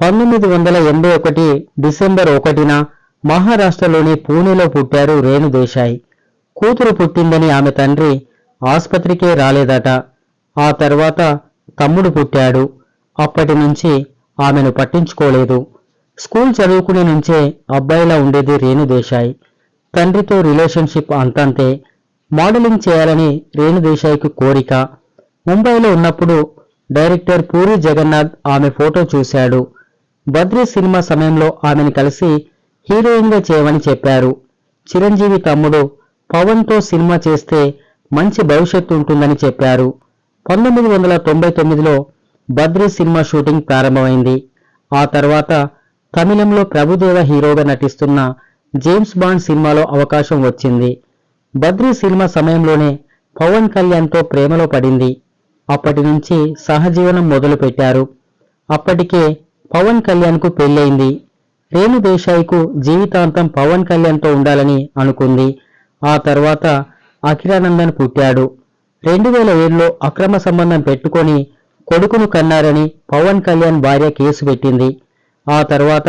పంతొమ్మిది వందల ఎనభై ఒకటి డిసెంబర్ ఒకటిన మహారాష్ట్రలోని పూణేలో పుట్టారు రేణు దేశాయ్. కూతురు పుట్టిందని ఆమె తండ్రి ఆస్పత్రికే రాలేదట. ఆ తర్వాత తమ్ముడు పుట్టాడు. అప్పటి నుంచి ఆమెను పట్టించుకోలేదు. స్కూల్ చదువుకునే నుంచే అబ్బాయిలా ఉండేది రేణు దేశాయ్. తండ్రితో రిలేషన్షిప్ అంతంతే. మోడలింగ్ చేయాలని రేణు దేశాయ్కు కోరిక. ముంబైలో ఉన్నప్పుడు డైరెక్టర్ పూరి జగన్నాథ్ ఆమె ఫోటో చూశాడు. బద్రీ సినిమా సమయంలో ఆమెను కలిసి హీరోయిన్గా చేయమని చెప్పారు. చిరంజీవి తమ్ముడు పవన్తో సినిమా చేస్తే మంచి భవిష్యత్తు ఉంటుందని చెప్పారు. పంతొమ్మిది వందల తొంభై తొమ్మిదిలో బద్రీ సినిమా షూటింగ్ ప్రారంభమైంది. ఆ తర్వాత తమిళంలో ప్రభుదేవ హీరోగా నటిస్తున్న జేమ్స్ బాండ్ సినిమాలో అవకాశం వచ్చింది. బద్రీ సినిమా సమయంలోనే పవన్ కళ్యాణ్తో ప్రేమలో పడింది. అప్పటి నుంచి సహజీవనం మొదలుపెట్టారు. అప్పటికే పవన్ కళ్యాణ్కు పెళ్ళైంది రేణు దేశాయ్కు జీవితాంతం పవన్ కళ్యాణ్తో ఉండాలని అనుకుంది. ఆ తర్వాత అఖిరానందన్ పుట్టాడు. రెండు వేల ఏడులో అక్రమ సంబంధం పెట్టుకొని కొడుకును కన్నారని పవన్ కళ్యాణ్ భార్య కేసు పెట్టింది. ఆ తర్వాత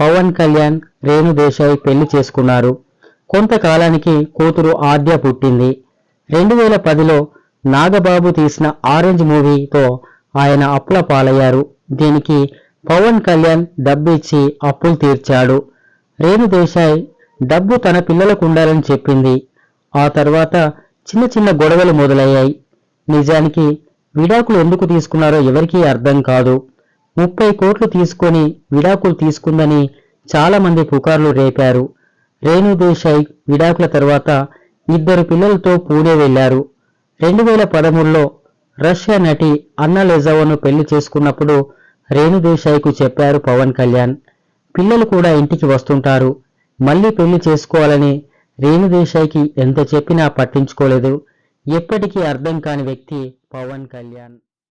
పవన్ కళ్యాణ్ రేణు దేశాయ్ పెళ్ళి చేసుకున్నారు. కొంతకాలానికి కూతురు ఆద్య పుట్టింది. రెండు వేల పదిలో నాగబాబు తీసిన ఆరెంజ్ మూవీతో ఆయన అప్పుల పాలయ్యారు. దీనికి పవన్ కళ్యాణ్ డబ్బు ఇచ్చి అప్పులు తీర్చాడు. రేణు దేశాయ్ డబ్బు తన పిల్లలకు ఉండాలని చెప్పింది. ఆ తర్వాత చిన్న చిన్న గొడవలు మొదలయ్యాయి. నిజానికి విడాకులు ఎందుకు తీసుకున్నారో ఎవరికీ అర్థం కాదు. ముప్పై కోట్లు తీసుకొని విడాకులు తీసుకుందని చాలామంది పుకార్లు రేపారు. రేణు దేశాయ్ విడాకుల తర్వాత ఇద్దరు పిల్లలతో పూణే వెళ్ళారు రెండు వేల పదమూడులో రష్యా నటి అన్న లెజావోను పెళ్ళి చేసుకున్నప్పుడు రేణుదేశాయ్కు చెప్పారు పవన్ కళ్యాణ్. పిల్లలు కూడా ఇంటికి వస్తుంటారు. మళ్ళీ పెళ్ళి చేసుకోవాలని రేణుదేశాయ్కి ఎంత చెప్పినా పట్టించుకోలేదు. ఎప్పటికీ అర్థం కాని వ్యక్తి పవన్ కళ్యాణ్.